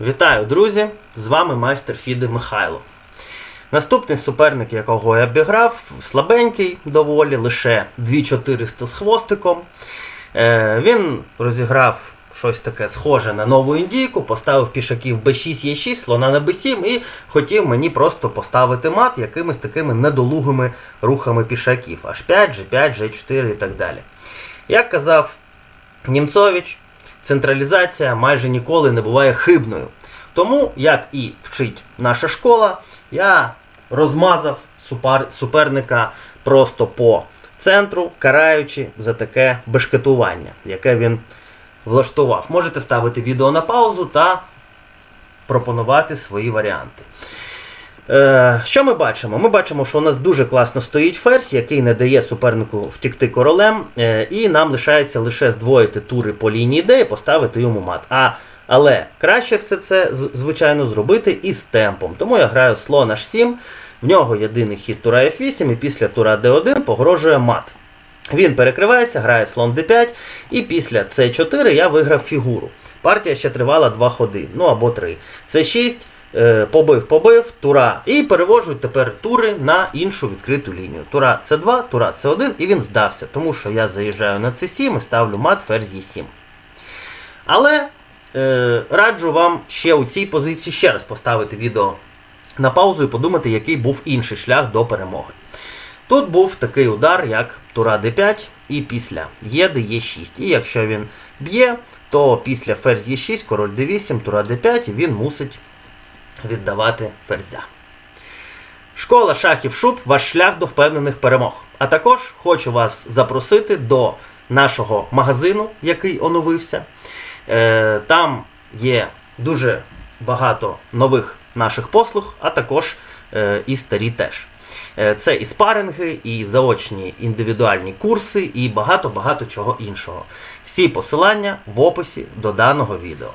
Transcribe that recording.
Вітаю, друзі! З вами майстер Фіди Михайло. Наступний суперник, якого я обіграв, слабенький доволі, лише 2400 з хвостиком. Е, він розіграв щось таке схоже на нову індійку, поставив пішаків b6, e6, слона на b7 і хотів мені просто поставити мат якимись такими недолугими рухами пішаків. H5, G5, G4 і так далі. Як казав Німцович, централізація майже ніколи не буває хибною. Тому, як і вчить наша школа, я розмазав суперника просто по центру, караючи за таке бешкетування, яке він влаштував. Можете ставити відео на паузу та пропонувати свої варіанти. Е, що ми бачимо? Ми бачимо, що у нас дуже класно стоїть ферзь, який не дає супернику втікти королем, е, і нам лишається лише здвоїти тури по лінії Д і поставити йому мат. А, але краще все це, звичайно, зробити із темпом. Тому я граю слон H7, в нього єдиний хід тура F8, і після тура D1 погрожує мат. Він перекривається, грає слон d5, і після c4 я виграв фігуру. Партія ще тривала два ходи, ну або три. c6, е, побив, побив, тура. І перевожу тепер тури на іншу відкриту лінію. Тура c2, тура c1, і він здався, тому що я заїжджаю на c7 і ставлю мат ферзь e7. Але е, раджу вам ще у цій позиції ще раз поставити відео на паузу і подумати, який був інший шлях до перемоги. Тут був такий удар, як тура d5, і після єди Е6. І якщо він б'є, то після ферзь Е6, король d8, тура d5, і він мусить віддавати ферзя. Школа шахів шуб ваш шлях до впевнених перемог. А також хочу вас запросити до нашого магазину, який оновився. Е, Там є дуже багато нових наших послуг, а також е, і старі теж. Е, Це і спаринги, і заочні індивідуальні курси, і багато-багато чого іншого. Всі посилання в описі до даного відео.